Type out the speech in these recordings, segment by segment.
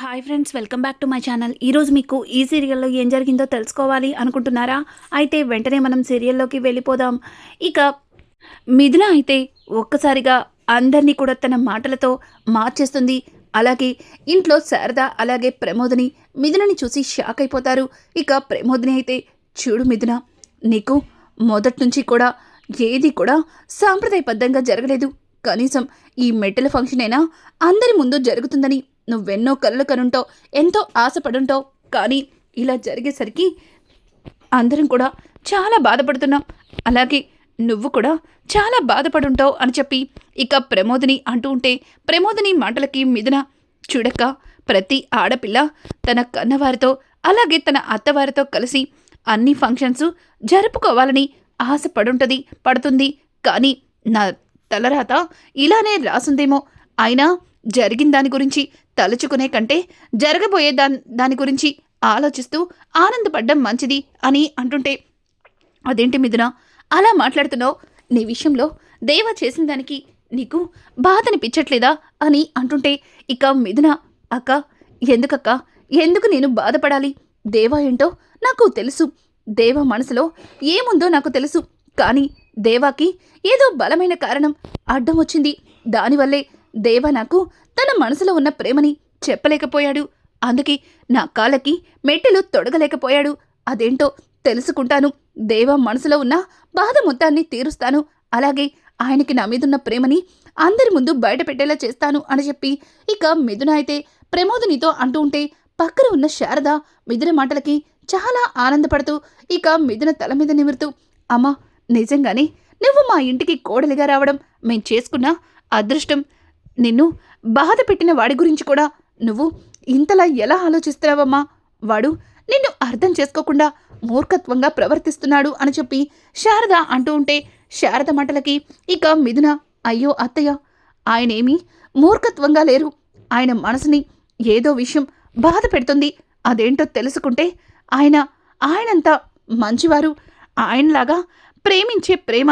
Hi friends welcome back to my channel. ఈరోజు మీకు ఈ సీరియల్లో ఏం జరిగిందో తెలుసుకోవాలి అనుకుంటున్నారా? అయితే వెంటనే మనం సీరియల్లోకి వెళ్ళిపోదాం. ఇక మిథున అయితే ఒక్కసారిగా అందరినీ కూడా తన మాటలతో మార్చేస్తుంది. అలాగే ఇంట్లో శారద అలాగే ప్రమోదని మిథునని చూసి షాక్ అయిపోతారు. ఇక ప్రమోదిని అయితే చూడు మిథున నీకు మొదటి నుంచి కూడా ఏది కూడా సాంప్రదాయబద్ధంగా జరగలేదు. కనీసం ఈ మెట్టల ఫంక్షన్ అయినా అందరి ముందు జరుగుతుందని నువ్వెన్నో కళ్ళు కనుంటావు ఎంతో ఆశపడుంటావు కానీ ఇలా జరిగేసరికి అందరం కూడా చాలా బాధపడుతున్నాం. అలాగే నువ్వు కూడా చాలా బాధపడుంటావు అని చెప్పి ఇక ప్రమోదిని అంటూ ఉంటే ప్రమోదిని మాటలకి మిథున చూడక ప్రతి ఆడపిల్ల తన కన్నవారితో అలాగే తన అత్తవారితో కలిసి అన్ని ఫంక్షన్స్ జరుపుకోవాలని ఆశపడుంటది పడుతుంది. కానీ నా తలరాత ఇలానే రాసుందేమో. అయినా జరిగిన దాని గురించి తలుచుకునే కంటే జరగబోయే దాని దాని గురించి ఆలోచిస్తూ ఆనందపడ్డం మంచిది అని అంటుంటే అదేంటి మిథున అలా మాట్లాడుతున్నావు? నీ విషయంలో దేవ చేసిన దానికి నీకు బాధనిపించట్లేదా అని అంటుంటే ఇక మిథున అక్క ఎందుకక్క? ఎందుకు నేను బాధపడాలి? దేవా ఏంటో నాకు తెలుసు. దేవ మనసులో ఏముందో నాకు తెలుసు. కానీ దేవాకి ఏదో బలమైన కారణం అడ్డం వచ్చింది. దానివల్లే దేవ నాకు తన మనసులో ఉన్న ప్రేమని చెప్పలేకపోయాడు. అందుకే నా కాళ్ళకి మెట్టెలు తొడగలేకపోయాడు. అదేంటో తెలుసుకుంటాను. దేవ మనసులో ఉన్న బాధ మొత్తాన్ని తీరుస్తాను. అలాగే ఆయనకి నా మీదున్న ప్రేమని అందరి ముందు బయట పెట్టేలా చేస్తాను అని చెప్పి ఇక మిథున అయితే ప్రమోదినితో అంటూ ఉంటే పక్కన ఉన్న శారద మిథున మాటలకి చాలా ఆనందపడుతూ ఇక మిథున తల మీద నిమురుతూ అమ్మా నిజంగానే నువ్వు మా ఇంటికి కోడలిగా రావడం మేం చేసుకున్న అదృష్టం. నిన్ను బాధ పెట్టిన వాడి గురించి కూడా నువ్వు ఇంతలా ఎలా ఆలోచిస్తున్నావమ్మా? వాడు నిన్ను అర్థం చేసుకోకుండా మూర్ఖత్వంగా ప్రవర్తిస్తున్నాడు అని చెప్పి శారద అంటూ ఉంటే శారద మాటలకి ఇక మిథున అయ్యో అత్తయ్య ఆయనేమీ మూర్ఖత్వంగా లేరు. ఆయన మనసుని ఏదో విషయం బాధ పెడుతుంది. అదేంటో తెలుసుకుంటే ఆయన ఆయనంత మంచివారు. ఆయనలాగా ప్రేమించే ప్రేమ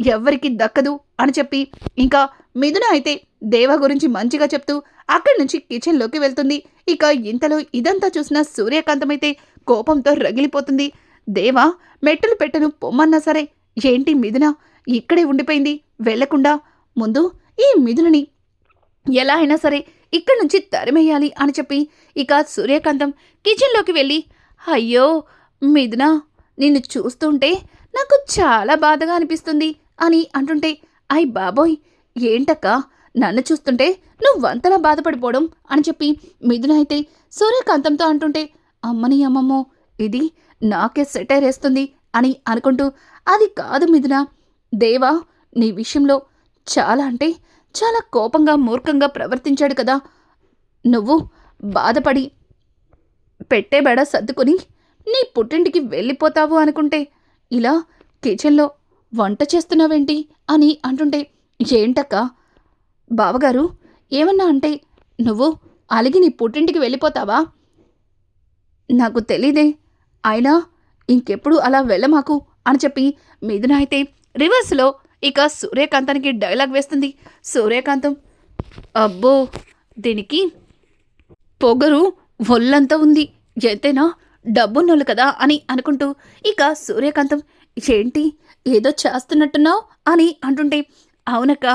ఎవ్వరికి దక్కదు అని చెప్పి ఇంకా మిథున అయితే దేవ గురించి మంచిగా చెప్తూ అక్కడి నుంచి కిచెన్లోకి వెళ్తుంది. ఇక ఇంతలో ఇదంతా చూసిన సూర్యకాంతమైతే కోపంతో రగిలిపోతుంది. దేవా మెట్టలు పెట్టను పొమ్మన్నా సరే. ఏంటి మిథున? ఇక్కడే ఉండిపోయింది. వెళ్ళకుండా ముందు ఈ మిథునని ఎలా అయినా సరే ఇక్కడి నుంచి తరిమేయాలి అని చెప్పి ఇక సూర్యకాంతం కిచెన్లోకి వెళ్ళి అయ్యో మిథున నిన్ను చూస్తుంటే నాకు చాలా బాధగా అనిపిస్తుంది అని అంటుంటే అయ్ బాబోయ్ ఏంటక్క? నన్ను చూస్తుంటే నువ్వంతలా బాధపడిపోవడం అని చెప్పి మిథున అయితే సూర్యకాంతంతో అంటుంటే అమ్మని అమ్మమ్మో ఇది నాకే సెటైర్ వేస్తుంది అని అనుకుంటూ అది కాదు మిథున దేవా నీ విషయంలో చాలా అంటే చాలా కోపంగా మూర్ఖంగా ప్రవర్తించాడు కదా. నువ్వు బాధపడి పెట్టే బెడ సర్దుకుని నీ పుట్టింటికి వెళ్ళిపోతావు అనుకుంటే ఇలా కిచెన్లో వంట చేస్తున్నావేంటి? అని అంటుంటే ఏంటక్క బావగారు ఏమన్నా అంటే నువ్వు అలిగి నీ పుట్టింటికి వెళ్ళిపోతావా? నాకు తెలీదే. అయినా ఇంకెప్పుడు అలా వెళ్ళమాకు అని చెప్పి మిథున అయితే రివర్స్లో ఇక సూర్యకాంతానికి డైలాగ్ వేస్తుంది. సూర్యకాంతం అబ్బో దీనికి పొగరు ఒళ్ళంతా ఉంది. ఎంతైనా డబ్బున్నోళ్ళు కదా అని అనుకుంటూ ఇక సూర్యకాంతం ఏంటి ఏదో చేస్తున్నట్టున్నావు? అని అంటుంటే అవునక్క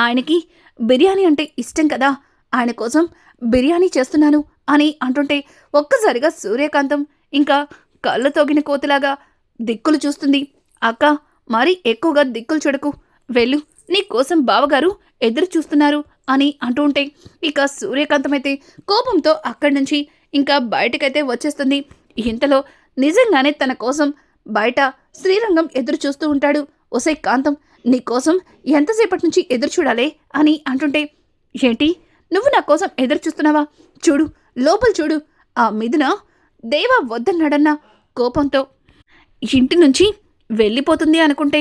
ఆయనకి బిర్యానీ అంటే ఇష్టం కదా? ఆయన కోసం బిర్యానీ చేస్తున్నాను అని అంటుంటే ఒక్కసారిగా సూర్యకాంతం ఇంకా కళ్ళు తోగిన కోతిలాగా దిక్కులు చూస్తుంది. అక్క మరీ ఎక్కువగా దిక్కులు చూడకు. వెళ్ళు నీ కోసం బావగారు ఎదురు చూస్తున్నారు అని అంటూ ఉంటే ఇక సూర్యకాంతమైతే కోపంతో అక్కడి నుంచి ఇంకా బయటకైతే వచ్చేస్తుంది. ఇంతలో నిజంగానే తన కోసం బయట శ్రీరంగం ఎదురు చూస్తూ ఉంటాడు. ఒసే కాంతం నీకోసం ఎంతసేపటి నుంచి ఎదురు చూడాలే అని అంటుంటే ఏంటి? నువ్వు నా కోసం ఎదురు చూస్తున్నావా? చూడు లోపల చూడు. ఆ మిథున దేవ వద్దన్నాడన్న కోపంతో ఇంటి నుంచి వెళ్ళిపోతుంది అనుకుంటే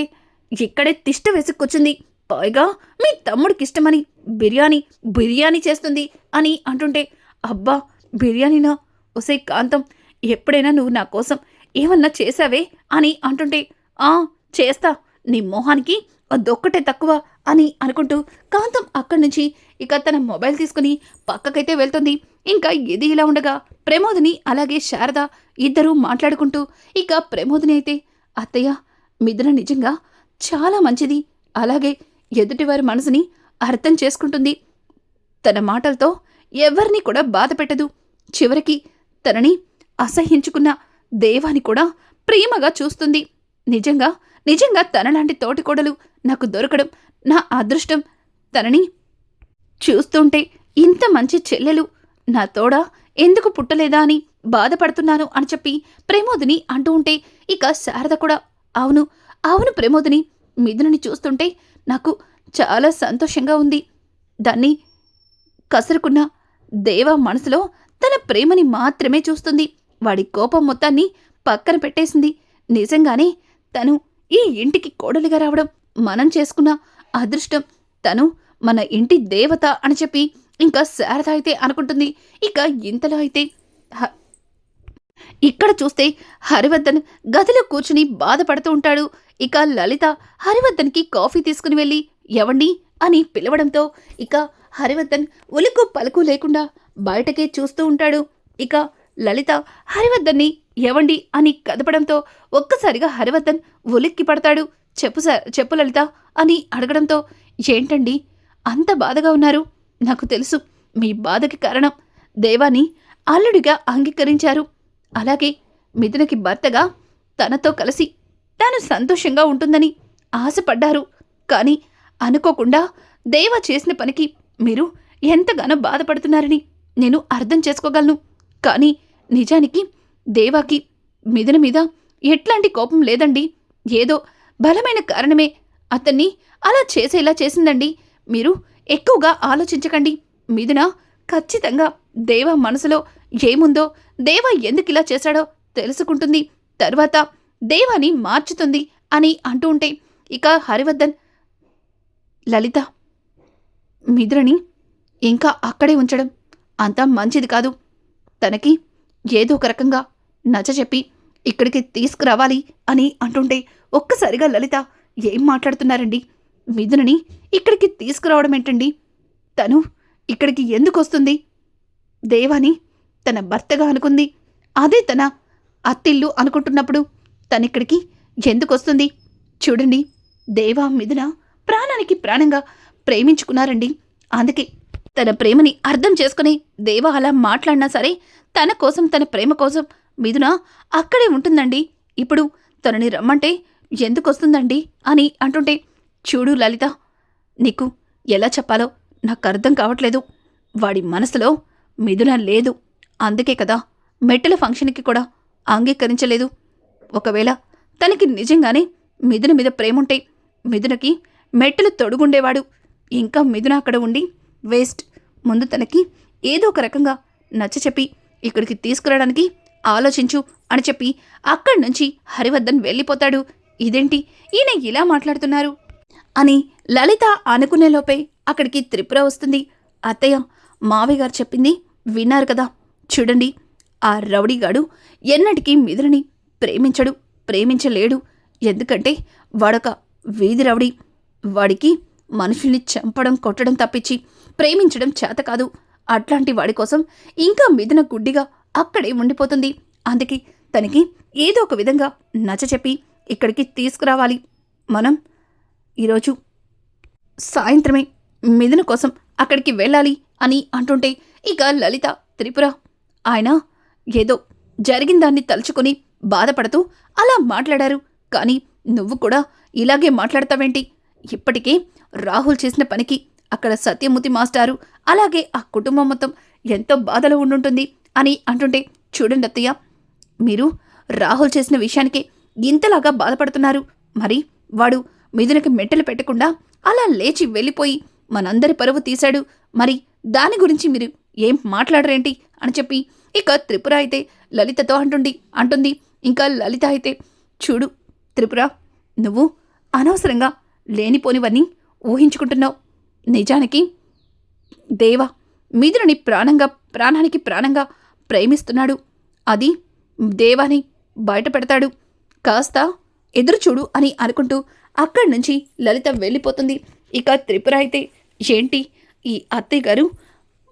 ఇక్కడే తిష్ట వేసుకొచ్చింది. పైగా మీ తమ్ముడికి ఇష్టమని బిర్యానీ బిర్యానీ చేస్తుంది అని అంటుంటే అబ్బా బిర్యానీనా? ఒసే కాంతం ఎప్పుడైనా నువ్వు నా కోసం ఏమన్నా చేశావే? అని అంటుంటే ఆ చేస్తా. నీ మొహానికి అదొక్కటే తక్కువ అని అనుకుంటూ కాంతం అక్కడి నుంచి ఇక తన మొబైల్ తీసుకుని పక్కకైతే వెళ్తుంది. ఇంకా ఇది ఇలా ఉండగా ప్రమోదిని అలాగే శారద ఇద్దరూ మాట్లాడుకుంటూ ఇక ప్రమోదిని అయితే అత్తయ్య మిథున నిజంగా చాలా మంచిది. అలాగే ఎదుటివారి మనసుని అర్థం చేసుకుంటుంది. తన మాటలతో ఎవరిని కూడా బాధ పెట్టదు. చివరికి తనని అసహ్యించుకున్న దేవాని కూడా ప్రేమగా చూస్తుంది. నిజంగా నిజంగా తనలాంటి తోటికోడలు నాకు దొరకడం నా అదృష్టం. తనని చూస్తుంటే ఇంత మంచి చెల్లెలు నా తోడ ఎందుకు పుట్టలేదా అని బాధపడుతున్నాను అని చెప్పి ప్రమోదిని అంటూ ఉంటే ఇక శారద కూడా అవును అవును ప్రమోదిని మిథునని చూస్తుంటే నాకు చాలా సంతోషంగా ఉంది. దాన్ని కసరుకున్న దేవ మనసులో తన ప్రేమని మాత్రమే చూస్తుంది. వాడి కోపం మొత్తాన్ని పక్కన పెట్టేసింది. నిజంగానే తను ఈ ఇంటికి కోడలిగా రావడం మనం చేసుకున్న అదృష్టం. తను మన ఇంటి దేవత అని చెప్పి ఇంకా శారద అయితే అనుకుంటుంది. ఇక ఇంతలో అయితే హ- ఇక్కడ చూస్తే హరివర్ధన్ గదిలో కూర్చుని బాధపడుతూ ఉంటాడు. ఇక లలిత హరివర్ధన్కి కాఫీ తీసుకుని వెళ్ళి ఎవండి అని పిలవడంతో ఇక హరివర్ధన్ ఉలుకు పలుకు లేకుండా బయటకే చూస్తూ ఉంటాడు. ఇక లలిత హరివర్ధన్ని ఎవండి అని కదపడంతో ఒక్కసారిగా హరివర్ధన్ ఉలిక్కి పడతాడు. చెప్పు సార్ చెప్పు లలిత అని అడగడంతో ఏంటండి? అంత బాధగా ఉన్నారు? నాకు తెలుసు మీ బాధకి కారణం. దేవాని అల్లుడిగా అంగీకరించారు. అలాగే మిథునకి భర్తగా తనతో కలిసి తాను సంతోషంగా ఉంటుందని ఆశపడ్డారు. కానీ అనుకోకుండా దేవ చేసిన పనికి మీరు ఎంతగానో బాధపడుతున్నారని నేను అర్థం చేసుకోగలను. కానీ నిజానికి దేవాకి మిథున మీద ఎట్లాంటి కోపం లేదండి. ఏదో బలమైన కారణమే అతన్ని అలా చేసేలా చేసిందండి. మీరు ఎక్కువగా ఆలోచించకండి. మిథున ఖచ్చితంగా దేవ మనసులో ఏముందో దేవ ఎందుకు ఇలా చేశాడో తెలుసుకుంటుంది. తర్వాత దేవాని మార్చుతుంది అని అంటూ ఉంటే ఇక హరివర్ధన్ లలిత మిథునని ఇంకా అక్కడే ఉంచడం అంత మంచిది కాదు. తనకి ఏదో ఒక రకంగా నచ్చ చెప్పి ఇక్కడికి తీసుకురావాలి అని అంటుంటే ఒక్కసారిగా లలిత ఏం మాట్లాడుతున్నారండి? మిథునని ఇక్కడికి తీసుకురావడం ఏంటండి? తను ఇక్కడికి ఎందుకు వస్తుంది? దేవాని తన భర్తగా అనుకుంది. అదే తన అత్తిల్లు అనుకుంటున్నప్పుడు తనిక్కడికి ఎందుకు వస్తుంది? చూడండి దేవా మిథున ప్రాణానికి ప్రాణంగా ప్రేమించుకున్నారండి. అందుకే తన ప్రేమని అర్థం చేసుకుని దేవ అలా మాట్లాడినా సరే తన కోసం తన ప్రేమ కోసం మిథున అక్కడే ఉంటుందండి. ఇప్పుడు తనని రమ్మంటే ఎందుకు వస్తుందండి అని అంటుంటే చూడు లలిత నీకు ఎలా చెప్పాలో నాకు అర్థం కావట్లేదు. వాడి మనసులో మిథున లేదు. అందుకే కదా మెట్టల ఫంక్షన్కి కూడా అంగీకరించలేదు. ఒకవేళ తనకి నిజంగానే మిథున మీద ప్రేముంటే మిథునకి మెట్టలు తొడుగుండేవాడు. ఇంకా మిథున అక్కడ ఉండి వేస్ట్. ముందు తనకి ఏదో ఒక రకంగా నచ్చచెప్పి ఇక్కడికి తీసుకురావడానికి ఆలోచించు అని చెప్పి అక్కడి నుంచి హరివర్ధన్ వెళ్ళిపోతాడు. ఇదేంటి? ఈయన ఇలా మాట్లాడుతున్నారు? అని లలిత అనుకునే లోపే అక్కడికి త్రిపుర వస్తుంది. అత్తయ్య మావి గారు చెప్పింది విన్నారు కదా. చూడండి ఆ రౌడీగాడు ఎన్నటికీ మిథునని ప్రేమించడు ప్రేమించలేడు. ఎందుకంటే వాడొక వీధి రౌడీ. వాడికి మనుషుల్ని చంపడం కొట్టడం తప్పించి ప్రేమించడం చేత కాదు. అట్లాంటి వాడి కోసం ఇంకా మిథున గుడ్డిగా అక్కడే ఉండిపోతుంది. అందుకే తనకి ఏదో ఒక విధంగా నచ్చ చెప్పి ఇక్కడికి తీసుకురావాలి. మనం ఈరోజు సాయంత్రమే మిథున కోసం అక్కడికి వెళ్ళాలి అని అంటుంటే ఇక లలిత త్రిపుర ఆయన ఏదో జరిగిన దాన్ని తలుచుకొని బాధపడుతూ అలా మాట్లాడారు. కానీ నువ్వు కూడా ఇలాగే మాట్లాడతావేంటి? ఇప్పటికే రాహుల్ చేసిన పనికి అక్కడ సత్యమూర్తి మాస్టారు అలాగే ఆ కుటుంబం మొత్తం ఎంతో బాధలో ఉండుంటుంది అని అంటుంటే చూడండి అత్తయ్య మీరు రాహుల్ చేసిన విషయానికి ఇంతలాగా బాధపడుతున్నారు. మరి వాడు మిథునకి మెట్టలు పెట్టకుండా అలా లేచి వెళ్ళిపోయి మనందరి పరువు తీశాడు. మరి దాని గురించి మీరు ఏం మాట్లాడరేంటి అని చెప్పి ఇక త్రిపుర అయితే లలితతో అంటుంది అంటుంది. ఇంకా లలిత అయితే చూడు త్రిపుర నువ్వు అనవసరంగా లేనిపోనివన్నీ ఊహించుకుంటున్నావు. నిజానికి దేవ మిథునని ప్రాణంగా ప్రాణానికి ప్రాణంగా ప్రేమిస్తున్నాడు. అది దేవాని బయటపెడతాడు కాస్త ఎదురుచూడు అని అనుకుంటూ అక్కడి నుంచి లలిత వెళ్ళిపోతుంది. ఇక త్రిపుర అయితే ఏంటి? ఈ అత్తయ్య గారు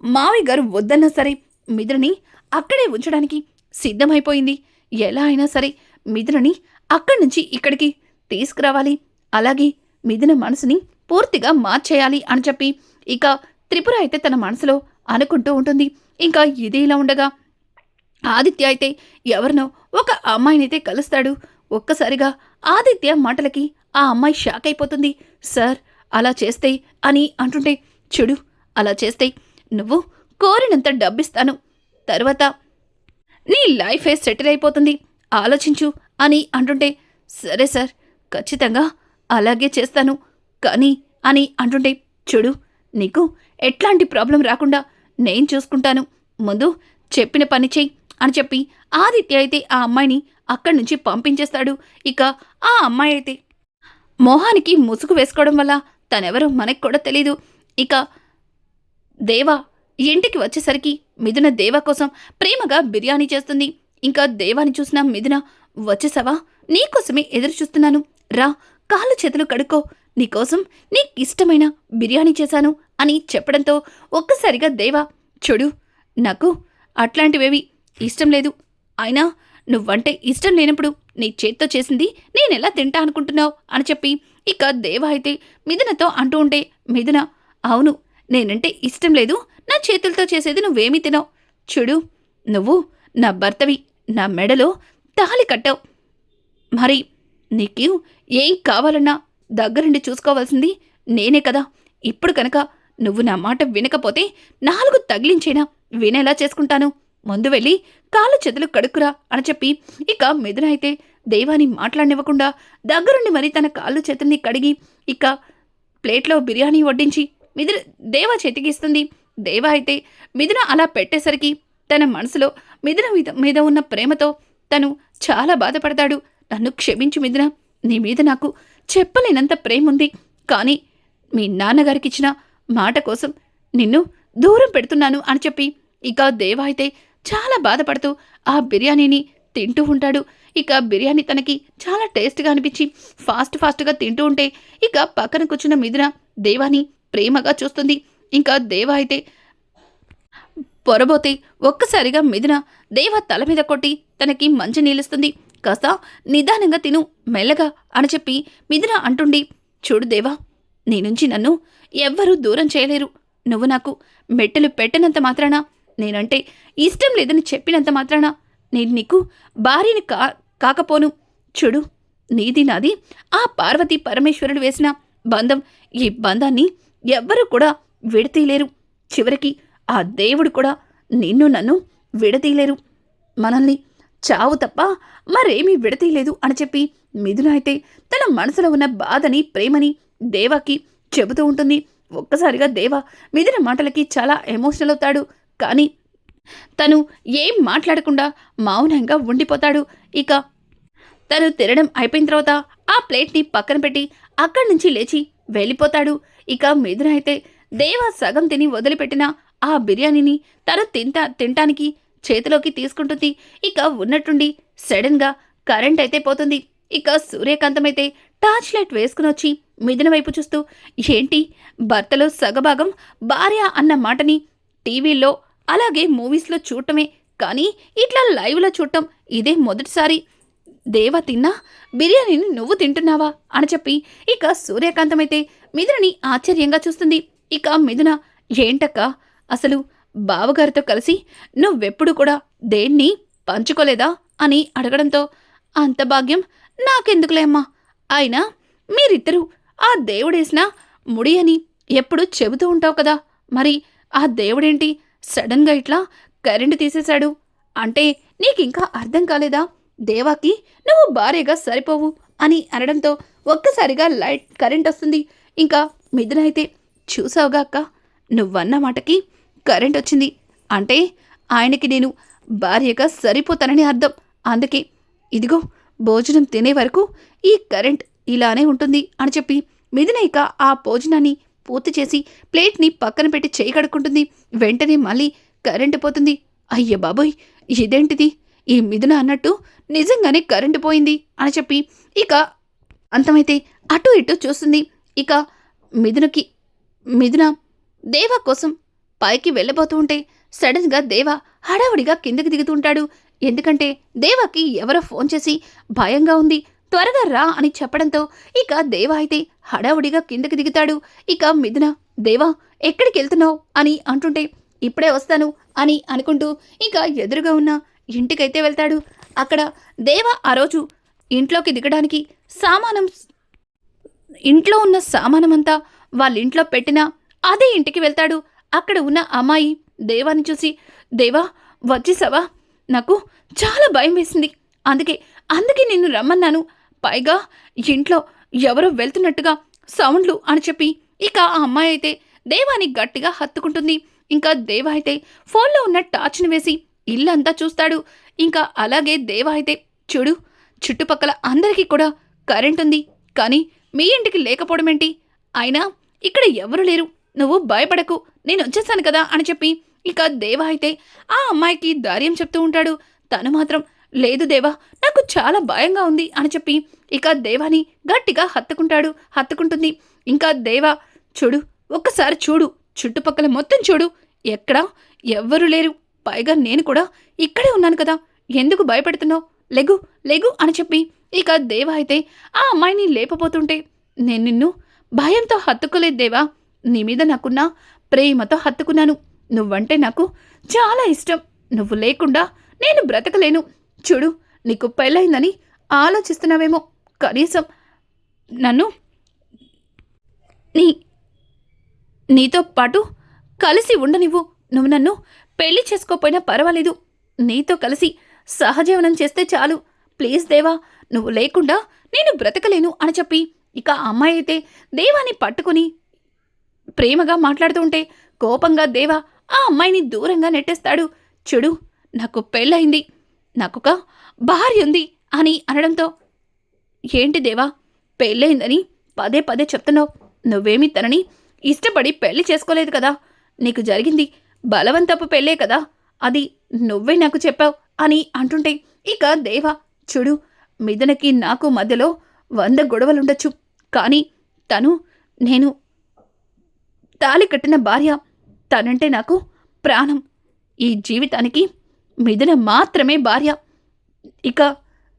మావి గారు వద్దన్నా సరే మిథునని అక్కడే ఉంచడానికి సిద్ధమైపోయింది. ఎలా అయినా సరే మిథునని అక్కడి నుంచి ఇక్కడికి తీసుకురావాలి. అలాగే మిథున మనసుని పూర్తిగా మార్చేయాలి అని చెప్పి ఇక త్రిపుర అయితే తన మనసులో అనుకుంటూ ఉంటుంది. ఇంకా ఇది ఇలా ఉండగా ఆదిత్య అయితే ఎవరినో ఒక అమ్మాయినైతే కలుస్తాడు. ఒక్కసారిగా ఆదిత్య మాటలకి ఆ అమ్మాయి షాక్ అయిపోతుంది. సార్ అలా చేస్తే అని అంటుంటే చెడు అలా చేస్తే నువ్వు కోరినంత డబ్బిస్తాను. తర్వాత నీ లైఫే సెటిల్ అయిపోతుంది. ఆలోచించు అని అంటుంటే సరే సార్ ఖచ్చితంగా అలాగే చేస్తాను. కానీ అని అంటుంటే చూడు నీకు ఎట్లాంటి ప్రాబ్లం రాకుండా నేను చూసుకుంటాను. ముందు చెప్పిన పని చెయ్యి అని చెప్పి ఆదిత్య అయితే ఆ అమ్మాయిని అక్కడి నుంచి పంపించేస్తాడు. ఇక ఆ అమ్మాయి అయితే మొహానికి ముసుగు వేసుకోవడం వల్ల తనెవరో మనకు కూడా తెలీదు. ఇక దేవ ఇంటికి వచ్చేసరికి మిథున దేవ కోసం ప్రేమగా బిర్యానీ చేస్తుంది. ఇంకా దేవాని చూసిన మిథున వచ్చేసావా? నీకోసమే ఎదురు చూస్తున్నాను రా కాళ్ళు చేతులు కడుక్కో. నీకోసం నీకు ఇష్టమైన బిర్యానీ చేశాను అని చెప్పడంతో ఒక్కసారిగా దేవా చూడు నాకు అట్లాంటివేవి ఇష్టం లేదు. అయినా నువ్వంటే ఇష్టం లేనప్పుడు నీ చేత్తో చేసింది నేనెలా తింటా అనుకుంటున్నావు అని చెప్పి ఇక దేవ అయితే మిథునతో అంటూ ఉంటే మిథున అవును నేనంటే ఇష్టం లేదు. నా చేతులతో చేసేది నువ్వేమీ తినవు. చూడు నువ్వు నా భర్తవి నా మెడలో తాళి కట్టావు. మరి నీకు ఏం కావాలన్నా దగ్గరుండి చూసుకోవాల్సింది నేనే కదా. ఇప్పుడు కనుక నువ్వు నా మాట వినకపోతే నాలుగు తగిలించేనా? వినేలా చేసుకుంటాను. ముందు వెళ్ళి కాళ్ళు చేతులు కడుక్కురా అని చెప్పి ఇక మిథున అయితే దేవాని మాట్లాడనివ్వకుండా దగ్గరుండి మరి తన కాళ్ళు చేతుల్ని కడిగి ఇక ప్లేట్లో బిర్యానీ వడ్డించి మిథున దేవ చేతికి ఇస్తుంది. దేవ అయితే మిథున అలా పెట్టేసరికి తన మనసులో మిథున మీద మీద ఉన్న ప్రేమతో తను చాలా బాధపడతాడు. నన్ను క్షమించు మిథున నీ మీద నాకు చెప్పలేనంత ప్రేమ ఉంది కానీ మీ నాన్నగారికి ఇచ్చిన మాట కోసం నిన్ను దూరం పెడుతున్నాను అని చెప్పి ఇక దేవ అయితే చాలా బాధపడుతూ ఆ బిర్యానీని తింటూ ఉంటాడు. ఇక బిర్యానీ తనకి చాలా టేస్ట్గా అనిపించి ఫాస్ట్ ఫాస్ట్గా తింటూ ఉంటే ఇక పక్కన కూర్చున్న మిథున దేవాని ప్రేమగా చూస్తుంది. ఇంకా దేవ అయితే పొరబోతే ఒక్కసారిగా మిథున దేవ తల మీద కొట్టి తనకి మంచి నీళ్ళిస్తుంది. కాస్త నిదానంగా తిను మెల్లగా అని చెప్పి మిథున అంటుండి చూడు దేవా నీ నుంచి నన్ను ఎవ్వరూ దూరం చేయలేరు. నువ్వు నాకు మెట్టెలు పెట్టనంత మాత్రాన నేనంటే ఇష్టం లేదని చెప్పినంత మాత్రాన నేను నీకు భార్యని కా కాకపోను. చూడు నీది నాది ఆ పార్వతీ పరమేశ్వరుడు వేసిన బంధం ఈ బంధాన్ని ఎవ్వరూ కూడా విడతీయలేరు. చివరికి ఆ దేవుడు కూడా నిన్ను నన్ను విడతీయలేరు. మనల్ని చావు తప్ప మరేమీ విడతీయలేదు అని చెప్పి మిథున అయితే తన మనసులో ఉన్న బాధని ప్రేమని దేవాకి చెబుతూ ఉంటుంది. ఒక్కసారిగా దేవ మిథున మాటలకి చాలా ఎమోషనల్ అవుతాడు. కానీ తను ఏం మాట్లాడకుండా మౌనంగా ఉండిపోతాడు. ఇక తను తినడం అయిపోయిన తర్వాత ఆ ప్లేట్ని పక్కన పెట్టి అక్కడి నుంచి లేచి వెళ్ళిపోతాడు. ఇక మిథున అయితే దేవ సగం తిని వదిలిపెట్టిన ఆ బిర్యానీని తను తింటా తినటానికి చేతిలోకి తీసుకుంటుంది. ఇక ఉన్నట్టుండి సడన్గా కరెంట్ అయితే పోతుంది. ఇక సూర్యకాంతం అయితే టార్చ్ లైట్ వేసుకుని వచ్చి మిథున వైపు చూస్తూ ఏంటి? భర్తలో సగభాగం భార్య అన్న మాటని టీవీల్లో అలాగే మూవీస్లో చూడటమే. కానీ ఇట్లా లైవ్లో చూడటం ఇదే మొదటిసారి. దేవ తిన్నా? బిర్యానీని నువ్వు తింటున్నావా? అని చెప్పి ఇక సూర్యకాంతం అయితే మిథునని ఆశ్చర్యంగా చూస్తుంది. ఇక మిథున ఏంటక్క? అసలు బావగారితో కలిసి నువ్వెప్పుడు కూడా దేన్ని పంచుకోలేదా? అని అడగడంతో అంత భాగ్యం నాకెందుకులేమ్మా అయినా మీరిద్దరూ ఆ దేవుడేసిన ముడి అని ఎప్పుడు చెబుతూ ఉంటావు కదా. మరి ఆ దేవుడేంటి సడన్గా ఇట్లా కరెంటు తీసేశాడు? అంటే నీకింకా అర్థం కాలేదా? దేవాకి నువ్వు భార్యగా సరిపోవు అని అనడంతో ఒక్కసారిగా లైట్ కరెంట్ వస్తుంది ఇంకా మిథున అయితే చూసావుగా అక్క నువ్వన్న మాటకి కరెంట్ వచ్చింది. అంటే ఆయనకి నేను భార్యగా సరిపోతానని అర్థం. అందుకే ఇదిగో భోజనం తినే వరకు ఈ కరెంట్ ఇలానే ఉంటుంది అని చెప్పి మిథున ఇక ఆ భోజనాన్ని పూర్తి చేసి ప్లేట్ని పక్కన పెట్టి చేయి కడుక్కుంటుంది. వెంటనే మళ్ళీ కరెంటు పోతుంది. అయ్య బాబోయ్ ఇదేంటిది? ఈ మిథున అన్నట్టు నిజంగానే కరెంటు పోయింది అని చెప్పి ఇక అంతమైతే అటు ఇటు చూస్తుంది. ఇక మిథునకి మిథున దేవ కోసం పైకి వెళ్ళబోతూ ఉంటే సడన్గా దేవ హడావుడిగా కిందకి దిగుతుంటాడు. ఎందుకంటే దేవకి ఎవరో ఫోన్ చేసి భయంగా ఉంది త్వరగా రా అని చెప్పడంతో ఇక దేవ అయితే హడావుడిగా కిందకి దిగుతాడు. ఇక మిథున దేవా ఎక్కడికి వెళ్తున్నావు అని అంటుంటే ఇప్పుడే వస్తాను అని అనుకుంటూ ఇక ఎదురుగా ఉన్న ఇంటికైతే వెళ్తాడు. అక్కడ దేవ ఆ రోజు ఇంట్లోకి దిగడానికి సామానం ఇంట్లో ఉన్న సామానమంతా వాళ్ళ ఇంట్లో పెట్టిన అదే ఇంటికి వెళ్తాడు. అక్కడ ఉన్న అమ్మాయి దేవాని చూసి దేవా వచ్చేసావా? నాకు చాలా భయం వేసింది. అందుకే అందుకే నిన్ను రమ్మన్నాను. పైగా ఇంట్లో ఎవరో వెళ్తున్నట్టుగా సౌండ్లు అని చెప్పి ఇక ఆ అమ్మాయి అయితే దేవాని గట్టిగా హత్తుకుంటుంది. ఇంకా దేవ అయితే ఫోన్లో ఉన్న టార్చ్ని వేసి ఇల్లంతా చూస్తాడు. ఇంకా అలాగే దేవ అయితే చూడు చుట్టుపక్కల అందరికీ కూడా కరెంట్ ఉంది. కానీ మీ ఇంటికి లేకపోవడం ఏంటి అయినా ఇక్కడ ఎవరు లేరు. నువ్వు భయపడకు నేను వచ్చేసాను కదా అని చెప్పి ఇక దేవ అయితే ఆ అమ్మాయికి ధైర్యం చెప్తూ ఉంటాడు. తను మాత్రం లేదు దేవా నాకు చాలా భయంగా ఉంది అని చెప్పి ఇక దేవాని గట్టిగా హత్తుకుంటాడు. హత్తుకుంటుంది. ఇంకా దేవా చూడు ఒక్కసారి చూడు చుట్టుపక్కల మొత్తం చూడు. ఎక్కడా? ఎవ్వరూ లేరు. పైగా నేను కూడా ఇక్కడే ఉన్నాను కదా. ఎందుకు భయపెడుతున్నావు? లెగు లెగు అని చెప్పి ఇక దేవ అయితే ఆ అమ్మాయిని లేపబోతుంటే నేను నిన్ను భయంతో హత్తుకోలేదు దేవా. నీ మీద నాకున్న ప్రేమతో హత్తుకున్నాను. నువ్వంటే నాకు చాలా ఇష్టం. నువ్వు లేకుండా నేను బ్రతకలేను. చూడు నీకు పెళ్ళైందని ఆలోచిస్తున్నావేమో. కనీసం నన్ను నీ నీతో పాటు కలిసి ఉండనివ్వు. నువ్వు నన్ను పెళ్ళి చేసుకోపోయినా పర్వాలేదు. నీతో కలిసి సహజీవనం చేస్తే చాలు. ప్లీజ్ దేవా నువ్వు లేకుండా నేను బ్రతకలేను అని చెప్పి. ఇక అమ్మాయి అయితే దేవాని పట్టుకుని ప్రేమగా మాట్లాడుతూ ఉంటే కోపంగా దేవా ఆ అమ్మాయిని దూరంగా నెట్టేస్తాడు. చెడు నాకు పెళ్ళయింది. నాకొక భార్య ఉంది అని అనడంతో ఏంటి దేవా పెళ్ళయిందని పదే పదే చెప్తున్నావు. నువ్వేమీ తనని ఇష్టపడి పెళ్ళి చేసుకోలేదు కదా. నీకు జరిగింది బలవంతపు పెళ్ళే కదా. అది నువ్వే నాకు చెప్పావు అని అంటుంటే ఇక దేవా చూడు మిథునకి నాకు మధ్యలో వంద గొడవలుండొచ్చు. కానీ తను నేను తాలి కట్టిన భార్య తనంటే నాకు ప్రాణం. ఈ జీవితానికి మిథున మాత్రమే భార్య. ఇక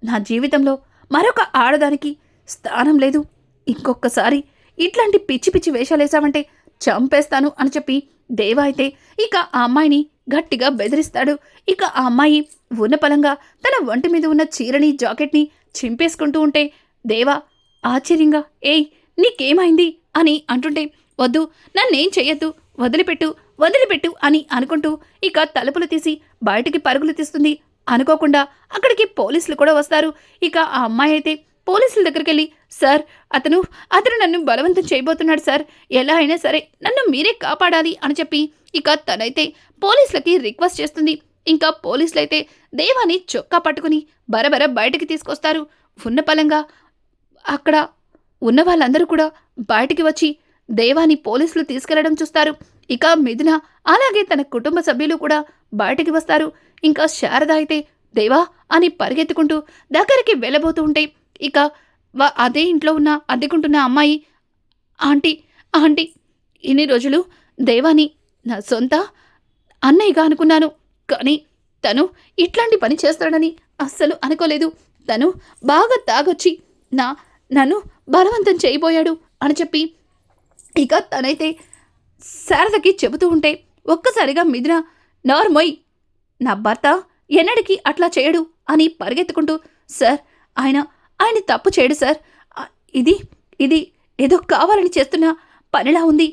నా జీవితంలో మరొక ఆడదానికి స్థానం లేదు. ఇంకొకసారి ఇట్లాంటి పిచ్చి పిచ్చి వేషాలేసావంటే చంపేస్తాను అని చెప్పి దేవా అయితే ఇక ఆ అమ్మాయిని గట్టిగా బెదిరిస్తాడు. ఇక ఆ అమ్మాయి ఉన్నపలంగా తన ఒంటి మీద ఉన్న చీరని జాకెట్ని చింపేసుకుంటూ ఉంటే దేవా ఆశ్చర్యంగా ఏయ్ నీకేమైంది? అని అంటుంటే వద్దు నన్నేం చెయ్యొద్దు వదిలిపెట్టు వదిలిపెట్టు అని అనుకుంటూ ఇక తలుపులు తీసి బయటికి పరుగులు తీస్తుంది. అనుకోకుండా అక్కడికి పోలీసులు కూడా వస్తారు. ఇక ఆ అమ్మాయి అయితే పోలీసుల దగ్గరికి వెళ్ళి సార్ అతను అతను నన్ను బలవంతం చేయబోతున్నాడు సార్. ఎలా అయినా సరే నన్ను మీరే కాపాడాలి అని చెప్పి ఇక తనైతే పోలీసులకి రిక్వెస్ట్ చేస్తుంది. ఇంకా పోలీసులు అయితే దేవాని చొక్కా పట్టుకుని బరబర బయటికి తీసుకొస్తారు. ఉన్న పలంగా అక్కడ ఉన్న వాళ్ళందరూ కూడా బయటికి వచ్చి దేవాని పోలీసులు తీసుకెళ్ళడం చూస్తారు. ఇక మిథున అలాగే తన కుటుంబ సభ్యులు కూడా బయటికి వస్తారు. ఇంకా శారద అయితే దేవా అని పరిగెత్తుకుంటూ దగ్గరికి వెళ్ళబోతూ ఉంటే ఇక వా అదే ఇంట్లో ఉన్న అద్దెకుంటున్న అమ్మాయి ఆంటీ ఆంటీ ఇన్ని రోజులు దేవాని నా సొంత అన్నయ్యగా అనుకున్నాను. కానీ తను ఇట్లాంటి పని చేస్తాడని అస్సలు అనుకోలేదు. తను బాగా తాగొచ్చి నా నన్ను బలవంతం చేయబోయాడు అని చెప్పి ఇక తనైతే శారదకి చెబుతూ ఉంటే ఒక్కసారిగా మిథున నార్మోయ్ నా భర్త ఎన్నడికి అట్లా చేయడు అని పరిగెత్తుకుంటూ సార్ ఆయన ఆయన తప్పు చేయడు సార్. ఇది ఇది ఏదో కావాలని చేస్తున్న పనిలా ఉంది.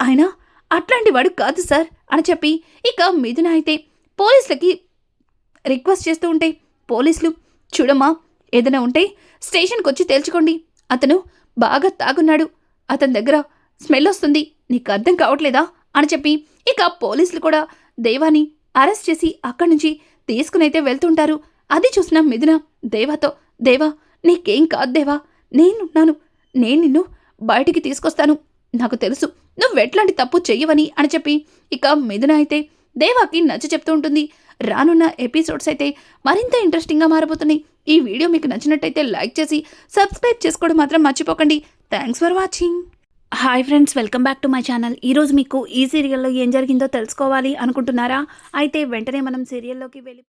ఆయన అట్లాంటి వాడు కాదు సార్ అని చెప్పి ఇక మిథున అయితే పోలీసులకి రిక్వెస్ట్ చేస్తూ ఉంటే పోలీసులు చూడమ్మా ఏదైనా ఉంటే స్టేషన్కి వచ్చి తేల్చుకోండి. అతను బాగా తాగున్నాడు. అతని దగ్గర స్మెల్ వస్తుంది. నీకు అర్థం కావట్లేదా? అని చెప్పి ఇక పోలీసులు కూడా దేవాని అరెస్ట్ చేసి అక్కడి నుంచి తీసుకునైతే వెళ్తుంటారు. అది చూసిన మిథున దేవాతో దేవా నీకేం కాదు దేవా నేనున్నాను. నేను నిన్ను బయటికి తీసుకొస్తాను. నాకు తెలుసు నువ్వెట్లాంటి తప్పు చెయ్యవని అని చెప్పి ఇక మిథున అయితే దేవాకి నచ్చ చెప్తూ ఉంటుంది. రానున్న ఎపిసోడ్స్ అయితే మరింత ఇంట్రెస్టింగ్గా మారబోతున్నాయి. ఈ వీడియో మీకు నచ్చినట్టయితే లైక్ చేసి సబ్స్క్రైబ్ చేసుకోవడం మాత్రం మర్చిపోకండి. Thanks for watching. Hi friends welcome back to my channel ఈరోజు మీకు ఈ సీరియల్లో ఏం జరిగిందో తెలుసుకోవాలి అనుకుంటున్నారా? అయితే వెంటనే మనం సీరియల్లోకి వెళ్ళి